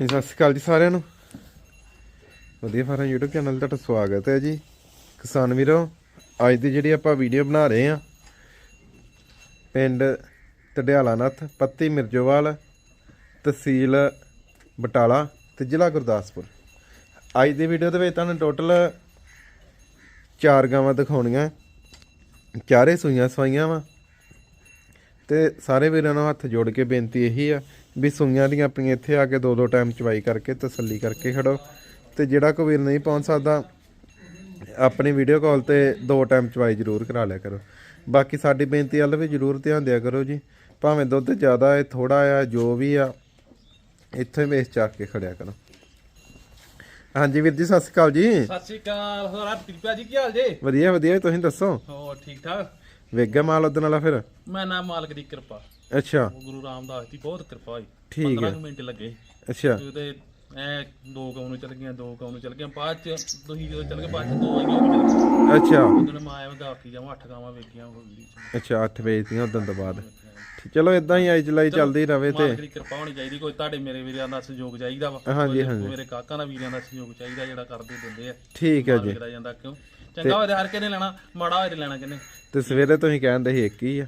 ਜੀ, ਸਤਿ ਸ਼੍ਰੀ ਅਕਾਲ ਜੀ ਸਾਰਿਆਂ ਨੂੰ। ਵਧੀਆ ਫਾਰਮ YouTube ਚੈਨਲ ਤੇ ਤੁਹਾਡਾ ਸਵਾਗਤ ਹੈ ਜੀ। ਕਿਸਾਨ ਵੀਰੋ ਅੱਜ ਦੀ ਜਿਹੜੀ ਆਪਾਂ ਵੀਡੀਓ ਬਣਾ ਰਹੇ ਆ ਪਿੰਡ ਟਡਿਆਲਾ ਨੱਥ ਪੱਤੀ ਮਿਰਜੋਵਾਲ ਤਹਿਸੀਲ ਬਟਾਲਾ ਤੇ ਜ਼ਿਲ੍ਹਾ ਗੁਰਦਾਸਪੁਰ। ਅੱਜ ਦੀ ਵੀਡੀਓ ਦੇ ਵਿੱਚ ਤੁਹਾਨੂੰ ਟੋਟਲ ਚਾਰ ਗਾਵਾਂ ਦਿਖਾਉਣੀਆਂ। ਚਾਰੇ ਸੂਈਆਂ ਸਵਾਈਆਂ ਵਾ। ਤੇ ਸਾਰੇ ਵੀਰਾਂ ਨੂੰ ਹੱਥ ਜੋੜ ਕੇ ਬੇਨਤੀ ਇਹੀ ਆ ਵੀ ਸੂਈਆਂ ਦੀਆਂ ਆਪਣੀਆਂ ਇੱਥੇ ਆ ਕੇ ਦੋ ਦੋ ਟਾਈਮ ਚਵਾਈ ਕਰਕੇ ਤਸੱਲੀ ਕਰਕੇ ਖੜੋ। ਤੇ ਜਿਹੜਾ ਕੋਈ ਵੀਰ ਨਹੀਂ ਪਹੁੰਚ ਸਕਦਾ ਆਪਣੀ ਵੀਡੀਓ ਕਾਲ ਤੇ ਦੋ ਟਾਈਮ ਚਵਾਈ ਜ਼ਰੂਰ ਕਰਾ ਲਿਆ ਕਰੋ। ਬਾਕੀ ਸਾਡੀ ਬੇਨਤੀ ਵੱਲ ਵੀ ਜ਼ਰੂਰ ਧਿਆਨ ਦਿਆ ਕਰੋ ਜੀ। ਭਾਵੇਂ ਦੁੱਧ ਜ਼ਿਆਦਾ ਹੈ ਥੋੜਾ ਆ ਜੋ ਵੀ ਆ ਇੱਥੇ ਵੇਚ ਚੱਕ ਕੇ ਖੜਿਆ ਕਰੋ। ਹਾਂਜੀ ਵੀਰ ਜੀ ਸਤਿ ਸ਼੍ਰੀ ਅਕਾਲ ਜੀ। ਸਤਿ ਸ਼੍ਰੀ ਅਕਾਲ ਹੋਰ ਹਰਪ੍ਰੀਤ ਭਾਜੀ ਕੀ ਹਾਲ ਜੇ? ਵਧੀਆ ਵਧੀਆ ਤੁਸੀਂ ਦੱਸੋ? ਹੋਰ ਠੀਕ ਠਾਕ? ਵੇਗਾ ਮਾਲ ਉਦਣ ਵਾਲਾ ਫਿਰ? ਮੈਂ ਨਾਮ ਮਾਲਕ ਦੀ ਕਿਰਪਾ। ਅੱਛਾ। ਗੁਰੂ ਰਾਮਦਾਸ ਦੀ ਬਹੁਤ ਕਿਰਪਾ ਹੋਈ। ਠੀਕ ਹੈ। 15 ਕੁ ਮਿੰਟ ਲੱਗੇ। ਅੱਛਾ। ਤੇ ਐ ਦੋ ਕੌਂ ਨੂੰ ਚਲ ਗਈਆਂ ਦੋ ਕੌਂ ਨੂੰ ਚਲ ਗਈਆਂ। ਬਾਅਦ ਚ ਤੁਸੀਂ ਜਦੋਂ ਚਲ ਗਏ ਬਾਅਦ ਚ ਦੋ ਆਈਆਂ ਉਹ ਵੀ ਚਲ ਗਈਆਂ ਅੱਛਾ। ਉਦੋਂ ਮੈਂ ਆਇਆ ਮੈਂ ਗਾਕੀ ਜਾਵਾਂ ਅੱਠ ਗਾਵਾਂ ਵੇਖੀਆਂ ਉਹ ਵੀਡੀਓ ਚ ਅੱਛਾ 8 ਵੇਚਦੀਆਂ ਉਦੋਂ ਤੋਂ ਬਾਅਦ। ਚਲੋ ਇਦਾਂ ਹੀ ਆਈ ਚਲਾਈ ਚੱਲਦੀ ਰਵੇ ਤੇ। ਮਾਲਕ ਦੀ ਕਿਰਪਾ ਹੋਣੀ ਚਾਹੀਦੀ ਕੋਈ ਤੁਹਾਡੇ ਮੇਰੇ ਵੀਰਾਂ ਦਾ ਸਹਿਯੋਗ ਚਾਹੀਦਾ ਵਾ। ਹਾਂਜੀ, ਕੋਈ ਹਾਂਜੀ। ਮੇਰੇ ਕਾਕਾਂ ਦਾ ਵੀਰਾਂ ਦਾ ਸਹਿਯੋਗ ਚਾਹੀਦਾ ਜਿਹੜਾ ਕਰਦੇ ਦਿੰਦੇ ਆ। ਠੀਕ ਹੈ ਜੀ। ਮਾਲਕ ਦਾ ਜਾਂਦਾ ਕਿਉਂ? ਚੰਗਾ ਤੇ ਹਰ ਕਿਨੇ ਲੈਣਾ ਮਾੜਾ ਤੇ ਲੈਣਾ ਕਿਨੇ ਤੇ ਸਵੇਰੇ ਤੁਸੀਂ ਕਹਿੰਦੇ ਸੀ ਇੱਕ ਹੀ ਆ।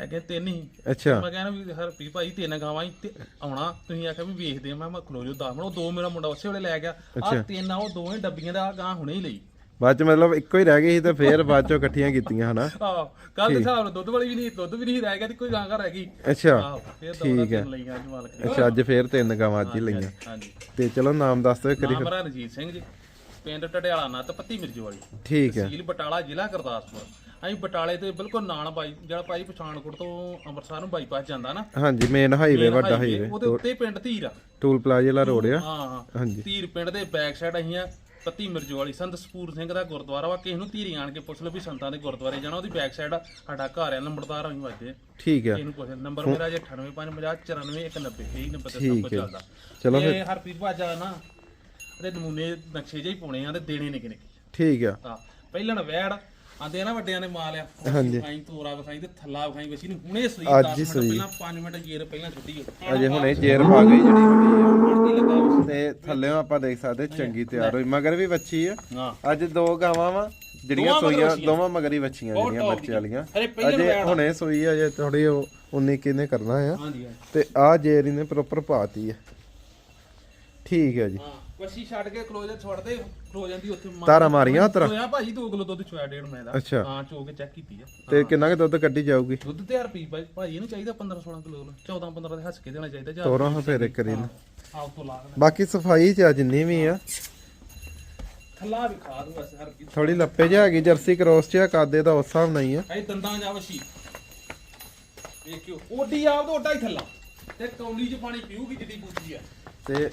ਹੈਗੇ ਤਿੰਨ ਹੀ। ਅੱਛਾ। ਮੈਂ ਕਹਿੰਦਾ ਵੀ ਹਰਪੀ ਭਾਈ ਤਿੰਨ ਗਾਵਾਂ ਹੀ ਆਉਣਾ। ਤੁਸੀਂ ਆਖਿਆ ਵੀ ਵੇਖਦੇ ਆ। ਮੈਂ ਮੈਂ ਖਲੋ ਜੋ 10 ਮਿੰਟ। ਉਹ ਦੋ ਮੇਰਾ ਮੁੰਡਾ ਉਸੇ ਵੇਲੇ ਲੈ ਗਿਆ। ਆ ਤਿੰਨ ਆ ਉਹ ਦੋਵੇਂ ਡੱਬੀਆਂ ਦਾ ਗਾਂ ਹੁਣੇ ਹੀ ਲਈ। ਬਾਅਦ ਚ ਮਤਲਬ ਇੱਕੋ ਹੀ ਰਹਿ ਗਈ ਸੀ ਤੇ ਫੇਰ ਬਾਅਦ ਚੋਂ ਇਕੱਠੀਆਂ ਕੀਤੀਆਂ ਹਨਾ? ਆਹ। ਕੱਲ ਦੇ ਹਿਸਾਬ ਨਾਲ ਦੁੱਧ ਵਾਲੀ ਵੀ ਨਹੀਂ ਦੁੱਧ ਵੀ ਨਹੀਂ ਰਹਿ ਗਿਆ ਤੇ ਕੋਈ ਗਾਂ ਘਰ ਰਹਿ ਗਈ। ਅੱਛਾ। ਮਾਲਕ ਨੇ। ਅੱਛਾ ਅੱਜ ਫੇਰ ਤਿੰਨ ਗਾਵਾਂ ਅੱਜ ਹੀ ਲਈਆਂ। ਹਾਂਜੀ। ਤੇ ਚਲੋ ਨਾਮ ਦੱਸ ਦਿਓ ਕਰੀ ਨਾਮ ਰਣਜੀਤ ਸਿੰਘ ਜੀ। ਪਿੰਡ ਟਟਿਆਲਾ ਨੱਤ ਪੱਤੀ ਮਿਰਜੋ ਵਾਲੀ ਠੀਕ ਹੈ। ਤਹਿਸੀਲ ਬਟਾਲਾ ਜ਼ਿਲ੍ਹਾ ਗੁਰਦਾਸਪੁਰ। ਅਸੀਂ ਬਟਾਲੇ ਤੇ ਬਿਲਕੁਲ ਨਾਲ ਬਾਈ ਜਿਹੜਾ ਭਾਈ ਪਛਾਣਕੋਟ ਤੋਂ ਅੰਮ੍ਰਿਤਸਰ ਨੂੰ ਬਾਈਪਾਸ ਜਾਂਦਾ ਨਾ। ਹਾਂਜੀ ਮੇਨ ਹਾਈਵੇ ਵੱਡਾ ਹਾਈਵੇ ਉਹਦੇ ਉੱਤੇ ਪਿੰਡ ਧੀਰ ਆ। ਟੂਲ ਪਲਾਜ਼ੇ ਵਾਲਾ ਰੋਡ ਆ। ਹਾਂ ਹਾਂਜੀ। ਧੀਰ ਪਿੰਡ ਦੇ ਬੈਕ ਸਾਈਡ ਅਸੀਂ ਆ ਪੱਤੀ ਮਿਰਜੋ ਵਾਲੀ ਸੰਤ ਸਪੂਰ ਸਿੰਘ ਦਾ ਗੁਰਦੁਆਰਾ ਵਾ ਕਿਸੇ ਨੂੰ ਧੀਰੀ ਆਣ ਕੇ ਪੁੱਛ ਲਓ ਵੀ ਸੰਤਾਂ ਦੇ ਗੁਰਦੁਆਰੇ ਜਾਣਾ ਉਹਦੀ ਬੈਕ ਸਾਈਡ ਸਾਡਾ ਘਰ ਆ ਨੰਬਰਦਾਰ ਅਸੀਂ ਵੱਜਦੇ ਠੀਕ ਹੈ ਇਹਨੂੰ ਪੁੱਛ ਨੰਬਰ ਮੇਰਾ ਜੇ 9855949190 ਇਹੀ ਨੰਬਰ ਤੇ ਸਭ ਕੁਝ ਚੱਲਦਾ। ਚਲੋ ਇਹ ਹਰਪ੍ਰੀਤ ਭਾਜਾ ਨਾ ਇਹਦੇ ਨਮੂਨੇ ਨਕਸ਼ੇ ਜਿਹੇ ਪਾਉਣੇ ਆ ਤੇ ਦੇਣੇ ਨਿੱਕੇ ਨਿੱਕੇ ਠੀਕ ਆ। ਹਾਂ। ਪਹਿਲਾਂ ਵੈੜ ਆਂਦੇ ਨਾ ਵੱਡਿਆਂ ਨੇ ਆ ਹਾਂਜੀ। ਵਿਖਾਈ ਤੋਰਾ ਵਿਖਾਈ ਤੇ ਥੱਲਾ ਵਿਖਾਈ ਵਸੀ ਨੂੰ। ਹੁਣੇ ਸਹੀ ਅੱਜ 10 ਹੀ ਮਿੰਟ ਸੂਈ। ਪਹਿਲਾਂ 5 ਮਿੰਟ ਜੇਰ ਪਹਿਲਾਂ ਛੁੱਟੀ ਹੋ ਅਜੇ ਹੁਣੇ ਜੇਰ ਪਾ ਗਈ ਜਿਹੜੀ ਵੱਡੀ ਕੀ ਲੱਗਾ ਵਾ? ਆ। ਤੇ ਥੱਲੇੋਂ ਆਪਾਂ ਦੇਖ ਸਕਦੇ ਚੰਗੀ ਤਿਆਰ ਹੋਈ। ਮਗਰ ਵੀ ਵੱਛੀ ਆ। ਹਾਂ। ਅੱਜ ਦੋ ਗਾਵਾਂ ਵਾ ਜਿਹੜੀਆਂ ਦੋਵਾਂ ਮਗਰ ਸੋਈਆਂ ਵੱਛੀਆਂ। ਦੋਵਾਂ ਮਗਰ ਹੀ ਵੱਛੀਆਂ ਬਹੁਤ ਜਿਹੜੀਆਂ top ਬੱਚੇ ਵਾਲੀਆਂ। ਅਰੇ ਪਹਿਲਾਂ ਅਜੇ। ਹੁਣੇ ਸੋਈ ਆ, ਅਜੇ ਥੋੜੀ 19 ਕਿਨੇ ਕਰਨਾ ਆ। ਹਾਂਜੀ ਤੇ ਆ ਜੇਰ ਇਹਨੇ ਪ੍ਰੋਪਰ ਪਾਤੀ ਆ। ਠੀਕ ਹੈ ਜੀ। ਹਾਂ। ਵਸੀ ਛੱਡ ਕੇ ਕਲੋਜ਼ਰ ਛੱਡਦੇ ਖਲੋ ਜਾਂਦੀ ਉੱਥੇ। ਮਾਰ- ਤਾਰਾਂ ਮਾਰੀਆਂ ਉਤਰ ਹੋਇਆ ਭਾਜੀ 2 ਕਿਲੋ ਦੁੱਧ ਚੋਇਆ ਡੇਢ ਮੈਂ ਦਾ। ਅੱਛਾ। ਹਾਂ ਚੋ ਕੇ ਚੈੱਕ ਕੀਤੀ ਆ। ਤੇ ਕਿੰਨਾ ਕੁ ਦੁੱਧ ਕੱਢੀ ਜਾਊਗੀ? ਦੁੱਧ ਤੇ ਰੁਪਏ ਭਾਈ ਭਾਜੀ ਇਹਨੂੰ ਚਾਹੀਦਾ 15 16 ਕਿਲੋ 14 15 ਦੇ ਹੱਸ ਕੇ ਦੇਣਾ ਚਾਹੀਦਾ ਜਾਂ ਤੋਰਾਂ ਹਾਂ ਫੇਰ ਇੱਕ ਨਾ ਆਪ ਤੋਂ ਲਾ ਦੇਣਾ। ਬਾਕੀ ਸਫ਼ਾਈ ਚ ਆ ਜਿੰਨੀ ਵੀ ਆ। ਥੱਲਾ ਵੀ ਖਾ ਦੂ ਬਸ ਹਰ ਕੀ ਥੋੜੀ ਲੱਪੇ ਜਿਹਾ ਹੈਗੀ ਜਰਸੀ ਕ੍ਰੋਸ ਚ ਆ ਕਾਦੇ ਦਾ ਉਸ ਹਿਸਾਬ ਨਾਲ ਹੀ ਆ। ਐ ਦੰਦਾਂ ਜਾ ਵਸੀ ਵੇਖਿਓ ਓਡੀ ਆਪ ਤੋਂ ਓਡਾ ਹੀ ਥੱਲਾ। ਤੇ ਕੌਲੀ 'ਚ ਪਾਣੀ ਪੀਊਗੀ ਜਿੱਦੀ ਬੂਜੀ ਆ। ਤੇ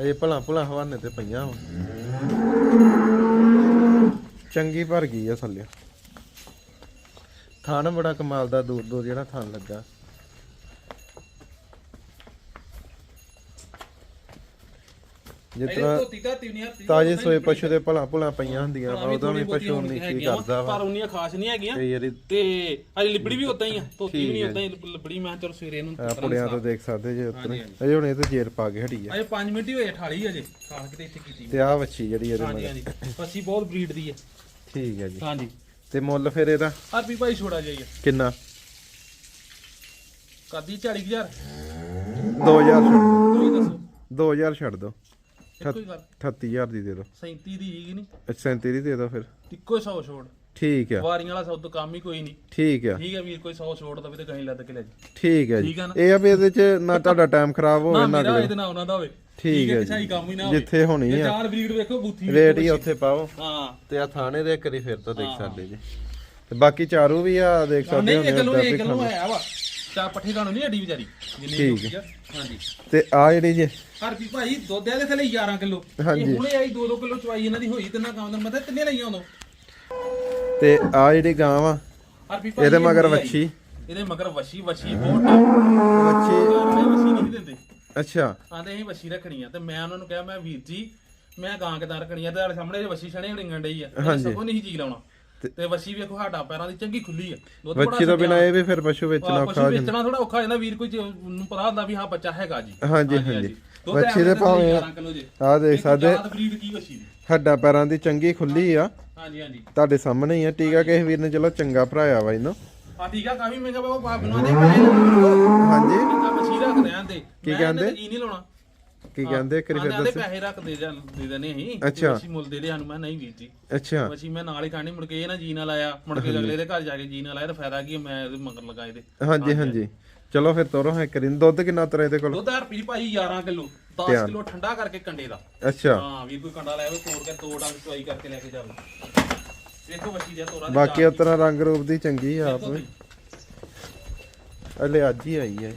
ਅਜੇ ਭਲਾ ਭਲਾ ਹਵਾਨੇ ਤੇ ਪਈਆਂ ਵਾ। ਚੰਗੀ ਭਰ ਗਈ ਆ ਥੱਲੇ। ਥਾਨ ਬੜਾ ਕਮਾਲ ਦਾ ਦੂਰ ਦੂਰ ਜਿਹੜਾ ਥਾਨ ਲੱਗਾ। ਜਿਸ ਤਰ੍ਹਾਂ ਤਾਜੇ ਸੋਏ ਪਸ਼ੂ ਦੇ ਭਲਾ ਭਲਾ ਪਈਆਂ ਹੁੰਦੀਆਂ ਵਾ ਉਦੋਂ ਵੀ ਪਸ਼ੂ ਨਹੀਂ ਕੀ ਕਰਦਾ ਵਾ। ਪਰ ਉਨੀਆਂ ਖਾਸ ਨਹੀਂ ਹੈਗੀਆਂ। ਤੇ ਅਜੇ ਲਿਬੜੀ ਵੀ ਉਦਾਂ ਹੀ ਆ ਧੋਤੀ ਵੀ ਨਹੀਂ ਉਦਾਂ ਹੀ ਲਿਬ- ਲਿਬੜੀ ਮੈਂ ਚਲੋ ਸਵੇਰੇ ਇਹਨੂੰ ਪੁੜਿਆਂ ਤੋਂ ਦੇਖ ਸਕਦੇ ਜੇ ਉੱਤਰ। ਅਜੇ ਹੁਣ ਇਹ ਤੇ ਜੇਰ ਪਾ ਕੇ ਹਟੀ ਆ। ਅਜੇ 5 ਮਿੰਟ ਹੀ ਹੋਏ ਠਾਲੀ ਅਜੇ ਖਾਸ ਕਿਤੇ ਇੱਥੇ ਕੀਤੀ ਤੇ ਆਹ ਵੱਛੀ ਜਿਹੜੀ ਇਹਦੇ ਮਗਰ। ਪੱਸੀ ਬਹੁਤ ਬਰੀਡ ਦੀ ਹੈ ਠੀਕ ਹੈ ਜੀ। ਹਾਂਜੀ। ਤੇ ਮੁੱਲ ਫਿਰ ਇਹਦਾ? ਹਰਪੀ ਭਾਈ ਛੋੜਾ ਜਾਈਏ ਕਿੰਨਾ? ਕਾਦੀ 40000 2000 ਛੱਡ ਦੋ 2000 ਛੱਡ ਦੋ ਇੱਕੋ ਹੀ ਗੱਲ। 38000 ਦੀ ਦੇ ਦੋ। 37 ਦੀ ਹੈਗੀ ਨਹੀਂ ਅੱਛਾ 37 ਦੀ ਦੇ ਦੋ ਫਿਰ। ਇੱਕੋ 100 ਛੋੜ। ਠੀਕ ਹੈ ਵਾਰੀਆਂ ਵਾਲਾ ਤੋਂ ਕੰਮ ਹੀ ਕੋਈ ਨਹੀਂ ਠੀਕ ਹੈ ਠੀਕ ਹੈ ਵੀਰ ਕੋਈ 100 ਛੋੜ ਦਵੇ ਤੇ ਕਹੀਂ ਲੱਦ ਕੇ ਲੈ ਜੀ। ਠੀਕ ਹੈ ਜੀ। ਆ ਨਾ? ਇਹ ਆ ਵੀ ਇਹਦੇ ਚ ਨਾ ਤੁਹਾਡਾ ਟਾਈਮ ਖਰਾਬ ਹੋਵੇ ਨਾ ਮੇਰਾ ਇਹਦੇ ਨਾਲ ਉਹਨਾਂ ਦਾ ਹੋਵੇ। ਠੀਕ ਹੈ ਕਿਛਾਈ ਕੰਮ ਹੀ ਨਾ ਹੋਵੇ। ਜਿੱਥੇ ਹੋਣੀ ਆ। ਚਾਰ ਬਰੀਡ ਵੇਖੋ ਬੂਥੀ ਰੇਟ ਹੀ ਉੱਥੇ ਪਾਓ। ਹਾਂ। ਤੇ ਆ ਥਾਣੇ ਦੇ ਕਰੀ ਫਿਰ ਤੋਂ ਦੇਖ ਸਕਦੇ ਜੀ। ਤੇ ਬਾਕੀ ਚਾਰੂ ਵੀ ਆ ਦੇਖ ਸਕਦੇ ਨਹੀਂ ਹੋ ਇਹ ਗੱਲੋਂ ਇਹ ਗੱਲੋਂ। ਆਇਆ ਵਾ। ਚਾ ਪੱਠੇ ਖਾਣੋਂ ਨਹੀਂ ਅੱਡੀ ਵਿਚਾਰੀ ਜਿੰਨੀ ਠੀਕ ਆ। ਹਾਂਜੀ। ਤੇ ਆ ਜਿਹੜੀ ਜੇ ਹਰਪੀ ਭਾਈ ਦੁੱਧ ਦੇ ਥੱਲੇ 11 ਕਿਲੋ। ਹਾਂਜੀ। ਇਹ ਹੁਣੇ ਆਈ 2-2 ਕਿਲੋ ਚਵਾਈ ਇਹਨਾਂ ਦੀ ਹੋਈ ਤਿੰਨਾ ਕੰਮ ਦਾ। ਮਤਲਬ ਤਿੰਨੇ ਲਈਆਂ ਉਦੋਂ? ਤੇ ਆ ਜਿਹੜੀ ਗਾਂ ਵਾ ਹਰਪੀ ਭਾਈ ਇਹਦੇ ਇਹ ਮਗਰ ਹੁਣੇ ਆਈ। ਵੱਛੀ। ਇਹਦੇ ਮਗਰ ਵਸ਼ੀ ਵਸ਼ੀ ਬਹੁਤ ਟਾਈਮ ਵੱਛੀ। ਵਸ਼ੀ ਨਹੀਂ ਦਿੰਦੇ। ਅੱਛਾ। ਆਂਦੇ ਅਸੀਂ ਵਸ਼ੀ ਰੱਖਣੀ ਆ। ਤੇ ਮੈਂ ਉਹਨਾਂ ਨੂੰ ਕਿਹਾ ਮੈਂ ਵੀਰ ਜੀ ਮੈਂ ਗਾਂ ਕਿਦਾਂ ਰੱਖਣੀ ਆ? ਤੇ ਤੁਹਾਡੇ ਸਾਹਮਣੇ ਵਸ਼ੀ ਛਣੇ ਹੜਿੰਗਣ ਡਈ ਆ। ਮੈਂ ਸਗੋਂ ਨਹੀਂ ਜੀ ਲਾਉਣਾ। ਤੇ ਵਸੀ ਵੇਖੋ ਸਾਡਾ ਪੈਰਾਂ ਦੀ ਚੰਗੀ ਖੁੱਲੀ ਆ। ਦੁੱਧ ਬੱਚੀ ਤੋਂ ਬਿਨਾ ਇਹ ਵੀ ਫਿਰ ਪਸ਼ੂ ਵੇਚਣਾ ਔਖਾ ਹੋ ਜਾਂਦਾ। ਵੇਚਣਾ ਥੋੜਾ ਔਖਾ ਜਾਂਦਾ ਵੀਰ ਕੋਈ ਨੂੰ ਪਤਾ ਹੁੰਦਾ ਵੀ ਹਾਂ ਬੱਚਾ ਹੈਗਾ ਜੀ। ਹਾਂਜੀ ਹਾਂਜੀ ਬੱਚੀ ਦੇ ਭਾਵੇਂ 11 ਕਿਲੋ ਜੇ। ਆ ਦੇਖ ਸਕਦੇ ਹੱਡਾਂ ਪੈਰਾਂ ਦੀ ਚੰਗੀ ਖੁੱਲੀ ਆ। ਹਾਂਜੀ ਹਾਂਜੀ। ਤੁਹਾਡੇ ਸਾਹਮਣੇ ਹੀ ਆ। ਟੀਕਾ ਕਿਸੇ ਵੀਰ ਨੇ ਚਲੋ ਚੰਗਾ ਭਰਾਇਆ ਵਾ ਇਹਨੂੰ। ਆ ਠੀਕ ਆ ਕਾਫੀ ਮਹਿੰਗਾ ਬਾਬਾ ਪਾਪ ਨੂੰ ਦੇ ਪੈਸੇ ਹਾਂਜੀ। ਤੇ ਕੀ ਮੈਂ ਕਹਿੰਦੇ? ਕੀ ਨਹੀਂ ਲਾਉਣਾ। ਕੀ ਕਹਿੰਦੇ ਕਰੀ ਫਿਰ ਦੱਸ। ਪੈਸੇ ਰੱਖ ਦੇ ਜਾਂ ਦੇ ਦੇਣੇ ਅਸੀਂ ਅੱਛਾ। ਅਸੀਂ ਮੁੱਲ ਦੇ ਲਿਆ ਨੂੰ ਮੈਂ ਨਹੀਂ ਕੀਤੀ ਅੱਛਾ। ਅਸੀਂ ਮੈਂ ਨਾਲ ਹੀ ਖਾਣੀ ਮੁੜ ਕੇ ਇਹ ਨਾ ਜੀ ਨਾਲ ਆਇਆ ਮੁੜ ਕੇ ਅਗਲੇ ਦੇ ਘਰ ਜਾ ਕੇ ਜੀ ਨਾਲ ਆਇਆ ਤਾਂ ਫਾਇਦਾ ਕੀ ਆ, ਮੈਂ ਇਹਦੇ ਮਗਰ ਲਗਾਏ ਦੇ ਹਾਂਜੀ ਹਾਂਜੀ ਚਲੋ ਫਿਰ ਤੋਰੋ ਹੈ ਕਰੀ ਦੁੱਧ ਕਿੰਨਾ ਤਰੇ ਇਹਦੇ ਕੋਲ? ਦੁੱਧ ਰੁਪਏ ਭਾਈ 11 ਕਿਲੋ। 10 ਧਿਆਨ। ਕਿਲੋ ਠੰਡਾ ਕਰਕੇ ਕੰਡੇ ਦਾ। ਅੱਛਾ। ਹਾਂ ਵੀ ਕੋਈ ਕੰਡਾ ਲੈ ਆਵੇ ਤੋੜ ਕੇ ਦੋ ਡੰਗ ਚੁਆਈ ਕਰਕੇ ਲੈ ਕੇ ਜਾਵੇ। ਦੇਖੋ ਬੱਚੀ ਦੇ ਤੋਰਾ ਬਾਕੀ ਉਤਰਾ ਰੰਗ ਰੂਪ ਦੀ ਚੰਗੀ ਆ ਆਪ। ਹਲੇ ਅੱਜ ਹੀ ਆਈ ਹੈ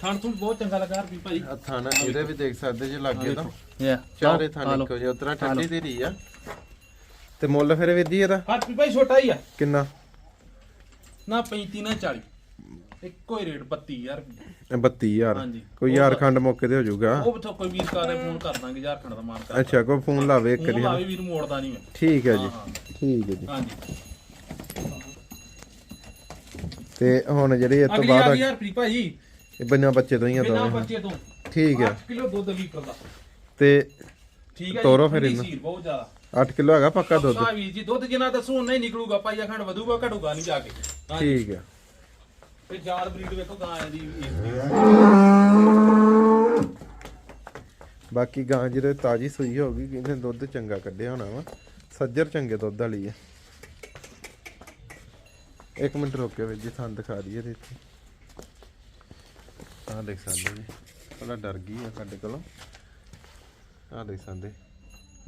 ਥਾਣ ਤੋਂ ਬਹੁਤ ਚੰਗਾ ਲੱਗਾ ਰਵੀ ਭਾਈ ਆ ਥਾਣਾ ਇਹਦੇ ਵੀ ਦੇਖ ਸਕਦੇ ਜੇ ਲੱਗੇ ਤਾਂ। ਯਾ ਚਾਰੇ ਥਾਣੇ ਇੱਕੋ ਜਿਹਾ ਉਤਰਾ ਠੰਡੀ ਦੀ ਰਹੀ ਆ। ਤੇ ਮੁੱਲ ਫਿਰ ਵੀਰ ਜੀ ਇਹਦਾ? ਹਰਪੀ ਭਾਈ ਛੋਟਾ ਹੀ ਆ। ਕਿੰਨਾ? ਨਾ 35 ਨਾ 40 ਇੱਕੋ ਹੀ ਰੇਟ 32000 ਰੁਪਏ ਇਹ 32000 ਹਾਂਜੀ। ਕੋਈ ਯਾਰ ਖੰਡ ਮੌਕੇ ਤੇ ਹੋ ਜਾਊਗਾ। ਉਹ ਬਥੋ ਕੋਈ ਵੀਰ ਕਾਰੇ ਫੋਨ ਕਰ ਦਾਂਗੇ ਝਾਰਖੰਡ ਦਾ ਮਾਨ ਕਰ ਅੱਛਾ ਕੋਈ ਫੋਨ ਲਾਵੇ ਇੱਕ ਵਾਰੀ ਲਾਵੇ ਵੀਰ ਮੋੜਦਾ ਨਹੀਂ ਮੈਂ। ਠੀਕ ਹੈ ਜੀ। ਠੀਕ ਹੈ ਜੀ। ਹਾਂਜੀ। ਤੇ ਹੁਣ ਜਿਹੜੀ ਇਹ ਤੋਂ ਅਗਲੀ ਆ ਬਾਅਦ ਗਈ ਹਰਪੀ ਭਾਈ ਇਹ ਬੰਨਾ ਬੱਚੇ ਤੋਂ ਹੀ ਆ ਬਿਨਾ ਦੋਵੇਂ। ਬੱਚੇ ਤੋਂ। ਠੀਕ ਹੈ 8 ਕਿਲੋ ਦੁੱਧ ਲੀਟਰ ਦਾ ਤੇ ਠੀਕ ਹੈ ਤੋਰੋ ਫਿਰ ਇਹਨੂੰ। ਬਹੁਤ ਜ਼ਿਆਦਾ। 8 ਕਿਲੋ ਹੈਗਾ ਪੱਕਾ ਦੁੱਧ। ਆ ਵੀਰ ਜੀ ਦੁੱਧ ਜਿੰਨਾ ਦੱਸੋ ਉਨਾ ਹੀ ਨਿਕਲੂਗਾ ਪਾਈਆ ਖੰਡ ਵਧੂਗਾ ਘਟੂਗਾ ਨਹੀਂ ਜਾ ਕੇ। ਠੀਕ ਹੈ ਤੇ ਜਾਤ ਬਰੀਡ ਵੇਖੋ ਗਾਂ ਦੀ ਇਸ। ਬਾਕੀ ਗਾਂ ਜਿਹੜੇ ਤਾਜੀ ਸੂਈ ਹੋਗੀ ਕਿਨੇ ਦੁੱਧ ਚੰਗਾ ਕੱਢਿਆ ਹੋਣਾ ਵਾ। ਸੱਜਰ ਚੰਗੇ ਦੁੱਧ ਵਾਲੀ ਆ। ਇੱਕ ਮਿੰਟ ਰੁਕਿਓ ਵੀਰ ਜੀ ਤੁਹਾਨੂੰ ਦਿਖਾ ਦਈਏ ਇਹਦੇ ਇੱਥੇ। ਆਹ ਦੇਖ ਸਕਦੇ ਜੀ। ਥੋੜਾ ਡਰ ਗਈ ਆ ਸਾਡੇ ਕੋਲੋਂ। ਆਹ ਦੇਖ ਸਕਦੇ।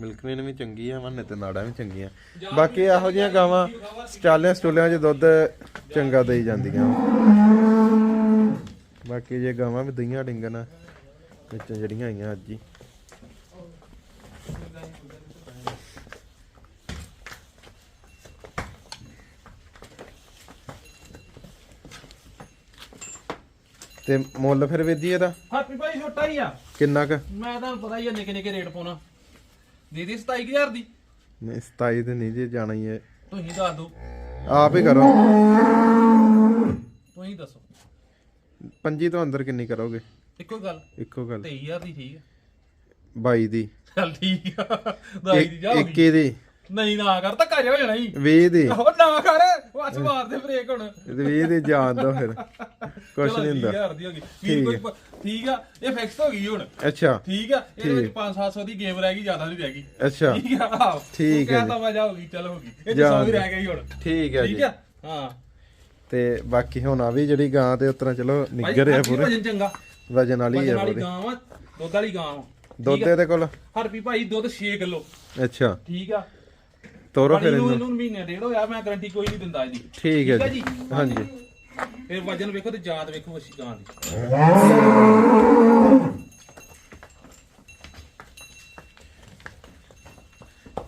ਮਿਲਕਮੇਨ ਵੀ ਚੰਗੀ ਆ ਵੰਨੇ ਤੇ ਨਾੜਾਂ ਵੀ ਚੰਗੀਆਂ। ਬਾਕੀ ਇਹੋ ਜਿਹੀਆਂ ਗਾਵਾਂ ਸਟਾਲਿਆਂ ਸਟੂਲਿਆਂ 'ਚ ਦੁੱਧ ਚੰਗਾ ਦੇਈ ਜਾਂਦੀਆਂ। ਬਾਕੀ ਜੇ ਗਾਵਾਂ ਵੀ ਦਈਆਂ ਡਿੰਗਣ, ਵਿੱਚ ਜਿਹੜੀਆਂ ਆਈਆਂ ਅੱਜ ਹੀ। ਤੇ ਮੁੱਲ ਫਿਰ ਜੀ ਇਹਦਾ? ਹਰਪੀ ਭਾਈ ਛੋਟਾ ਹੀ ਆ। ਕਿੰਨਾ ਕ? ਮੈਂ ਤੁਹਾਨੂੰ ਪਤਾ ਹੀ ਆ ਨਿੱਕੇ ਨਿੱਕੇ ਰੇਟ ਪਾਉਣਾ। ਦੇ ਦੇ 27000 ਦੀ। ਨਹੀਂ 27 ਤੇ ਨਹੀਂ ਜੇ ਜਾਣਾ ਹੀ ਹੈ। ਤੁਸੀਂ ਦੱਸ ਦਿਓ। ਆਪ ਹੀ ਕਰੋ। ਤੁਸੀਂ ਦੱਸੋ। ਪੰਜੀ ਤੋਂ ਅੰਦਰ ਕਿੰਨੀ ਕਰੋਗੇ? ਇੱਕੋ ਗੱਲ। ਇੱਕੋ ਗੱਲ। 23000 ਦੀ ਠੀਕ ਹੈ 22 ਦੀ। ਚੱਲ ਠੀਕ ਆ। ਦਾਈ ਦੀ ਜਾ ਹੋ ਗਈ। 21 ਦੀ ਨਹੀਂ ਨਾ ਕਰ ਧੱਕਾ ਜਿਹਾ ਹੋ ਜਾਣਾ ਹੀ 20 ਦੀ ਉਹ ਨਾ ਕਰ ਵਾਚ ਮਾਰ ਦੇ ਬ੍ਰੇਕ ਹੁਣ। 20 ਦੀ ਜਾਣ ਦੋ ਫਿਰ। ਕੁਛ ਨਹੀਂ ਹੁੰਦਾ। 20000 ਦੀ ਹੋ ਗਈ। ਵੀਰ ਕੋਈ ਠੀਕ ਆ ਇਹ ਫਿਕਸ ਹੋ ਗਈ ਹੁਣ। ਅੱਛਾ। ਠੀਕ ਆ ਇਹਦੇ ਵਿੱਚ 5-700 ਦੀ ਗੇਮ ਰਹਿ ਗਈ ਜ਼ਿਆਦਾ ਨਹੀਂ ਰਹਿ ਗਈ। ਅੱਛਾ। ਠੀਕ ਆ। ਠੀਕ ਉਹ ਹੈ ਵਜਾ ਹੋ ਗਈ ਚਲ ਹੋ ਗਈ। ਇਹ ਜਾਣ 100 ਵੀ। ਰਹਿ ਗਈ ਹੁਣ। ਠੀਕ ਹੈ ਠੀਕ ਆ? ਹਾਂ। ਤੇ ਬਾਕੀ ਹੁਣ ਆ ਵੀ ਜਿਹੜੀ ਗਾਂ ਤੇ ਉਤਰਾ ਚਲੋ ਨਿੱਗਰ ਆ ਪੂਰੇ। ਵਜਨ ਚੰਗਾ। ਵਜਨ ਵਾਲੀ ਵਾਲੀ ਪੂਰੀ। ਗਾਂ ਵਾ ਦੁੱਧ ਵਾਲੀ ਗਾਂ ਵਾ। ਦੁੱਧ ਇਹਦੇ ਕੋਲ? ਹਰਪੀ ਭਾਈ ਦੁੱਧ 6 ਕਿਲੋ। ਅੱਛਾ। ਠੀਕ ਆ। ਤੋਰੋ ਫਿਰ ਇਹਨੂੰ ਇਹਨੂੰ। ਮਹੀਨੇ ਡੇਢ ਹੋਇਆ ਮੈਂ ਗਾਰੰਟੀ ਕੋਈ ਨਹੀਂ ਦਿੰਦਾ ਇਹਦੀ। ਠੀਕ ਹੈ ਹੈ ਜੀ? ਹਾਂਜੀ। ਫਿਰ ਵਜਨ ਵੇਖੋ ਤੇ ਜਾਤ ਵੇਖੋ ਵਸੀ ਗਾਂ ਦੀ।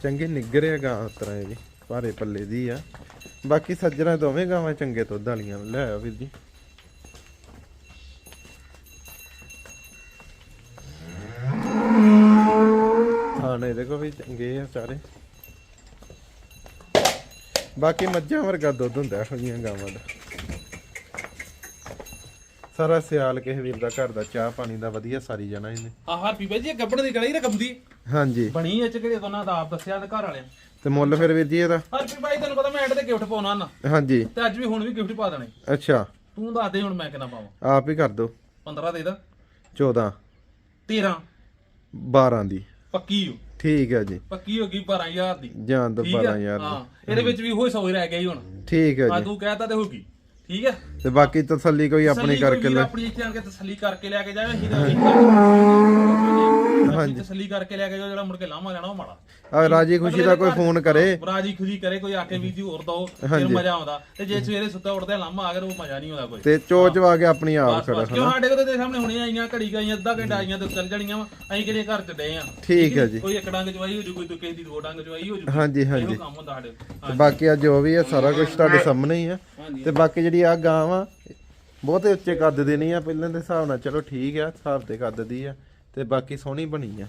ਚੰਗੇ ਨਿੱਗਰ ਆ ਗਾਂ ਉਤਰਾ ਇਹ ਵੀ ਭਾਰੇ ਪੱਲੇ ਦੀ ਆ। ਬਾਕੀ ਸੱਜਣਾ ਦੋਵੇਂ ਗਾਵਾਂ ਚੰਗੇ ਦੁੱਧ ਵਾਲੀਆਂ ਲੈ ਆਓ ਵੀਰ ਜੀ। ਖਾਣੇ ਇਹਦੇ ਕੋ ਵੀ ਚੰਗੇ ਆ ਸਾਰੇ। ਬਾਕੀ ਮੱਝਾਂ ਵਰਗਾ ਦੁੱਧ ਹੁੰਦਾ ਜਿਹੀਆਂ ਗਾਵਾਂ ਦਾ। ਸਾਰਾ ਸਿਆਲ ਕਿਸੇ ਵੀਰ ਦਾ ਘਰ ਦਾ ਚਾਹ ਪਾਣੀ ਦਾ ਵਧੀਆ ਸਾਰੀ ਜਾਣਾ ਇਹਨੇ। ਆਹ ਭਾਈ ਜੀ ਇਹ ਗੱਬੜ ਦੀ ਗਲੀ ਰਕਮ ਦੀ ਹਾਂਜੀ। ਬਣੀ ਇਹ ਚ ਕਿਹੜੇ ਦੋਨਾਂ ਦਾ ਆਪ ਦੱਸਿਆ ਤੇ ਘਰ ਵਾਲਿਆਂ ਤੇ ਮੁੱਲ ਫਿਰ ਵੀਰ ਜੀ ਇਹਦਾ? ਹਰਪੀ ਭਾਈ ਤੈਨੂੰ ਪਤਾ ਮੈਂ ਐਂਡ ਤੇ ਗਿਫਟ ਪਾਉਣਾ ਨਾ। ਹਾਂਜੀ। ਤੇ ਅੱਜ ਵੀ ਹੁਣ ਵੀ ਗਿਫਟ ਪਾ ਦੇਣੇ। ਅੱਛਾ। ਤੂੰ ਦੱਸ ਦੇ ਹੁਣ ਮੈਂ ਕਿੰਨਾ ਪਾਵਾਂ। ਆਪ ਹੀ ਕਰ ਦੋ। 15 ਦੇ ਦਾ। 14 13 12 ਦੀ। ਪੱਕੀ ਹੋ ਠੀਕ ਹੈ ਜੀ। ਪੱਕੀ ਹੋ ਗਈ 12000 ਦੀ। ਜਾਨ ਦੋ ਠੀਕ ਆ? 12000 ਹਾਂ ਇਹਦੇ ਵਿੱਚ ਵੀ ਉਹੀ ਸੌ ਹੀ ਰਹਿ ਗਈ ਹੁਣ। ਠੀਕ ਹੈ ਆ ਜੀ। ਤੂੰ ਕਹਿਤਾ ਤੇ ਹੋ ਗਈ। ਠੀਕ ਹੈ? ਤੇ ਬਾਕੀ ਤਸੱਲੀ ਕੋਈ ਆਪਣੀ ਕਰਕੇ ਲੈ। ਆਪਣੀ ਇੱਥੇ ਆਣ ਕੇ ਤਸੱਲੀ ਕਰਕੇ ਲੈ ਕੇ ਜਾਵੇ ਅਸੀਂ ਤਾਂ ਹਾਂਜੀ। ਤਸੱਲੀ ਕਰਕੇ ਲੈ ਕੇ ਜਾਓ ਜਿਹੜਾ ਮੁੜ ਕੇ ਲਾਮਾ ਲੈਣਾ ਉਹ ਮਾੜਾ। ਆ ਰਾਜੀ ਖੁਸ਼ੀ ਦਾ ਕੋਈ ਫੋਨ ਕਰੇ। ਰਾਜੀ ਖੁਸ਼ੀ ਕਰੇ ਕੋਈ ਆਕੇ ਵੀਰ ਜੀ ਹੋਰ ਦੋ ਫਿਰ ਮਜ਼ਾ ਆਉਂਦਾ। ਤੇ ਜੇ ਸਵੇਰੇ ਸੁੱਤਾ ਉੱਠਦੇ ਲਾਮਾ ਆ ਗਿਆ ਉਹ ਮਜ਼ਾ ਨਹੀਂ ਆਉਂਦਾ ਕੋਈ। ਤੇ ਚੋਚ ਵਾ ਕੇ ਆਪਣੀ ਆਪ ਖੜਾ ਕਿਉਂ ਸਾਡੇ ਕੋਲ ਤੇ ਸਾਹਮਣੇ ਹੁਣੇ ਆਈਆਂ ਘੜੀ ਗਈਆਂ ਅੱਧਾ ਘੰਟਾ ਆਈਆਂ ਤੇ ਚੱਲ ਜਣੀਆਂ ਵਾ। ਅਸੀਂ ਕਿਹੜੇ ਘਰ ਚ ਡਏ ਆ? ਠੀਕ ਹੈ ਜੀ। ਕੋਈ ਇੱਕ ਡੰਗ ਚਵਾਈ ਹੋ ਜੂ ਕੋਈ ਕਿਸੇ ਦੀ ਦੋ ਡੰਗ ਚਵਾਈ ਹੋ ਜੂ। ਹਾਂਜੀ ਹਾਂਜੀ। ਬਾਕੀ ਆ ਜੋ ਵੀ ਆ ਸਾਰਾ ਕੁਝ ਤੁਹਾਡੇ ਸਾਹਮਣੇ ਹੀ ਆ। ਹਾਂਜੀ। ਤੇ ਬਾਕੀ ਜਿਹੜੀ ਆ ਗਾਂ ਵਾ ਬਹੁਤੇ ਉੱਚੇ ਕੱਦ ਦੇ ਨਹੀਂ ਆ, ਪਹਿਲਾਂ ਦੇ ਹਿਸਾਬ ਨਾਲ। ਚਲੋ ਠੀਕ ਆ, ਹਿਸਾਬ ਤੇ ਕੱਦ ਦੀ ਆ, ਤੇ ਬਾਕੀ ਸੋਹਣੀ ਬਣੀ ਆ।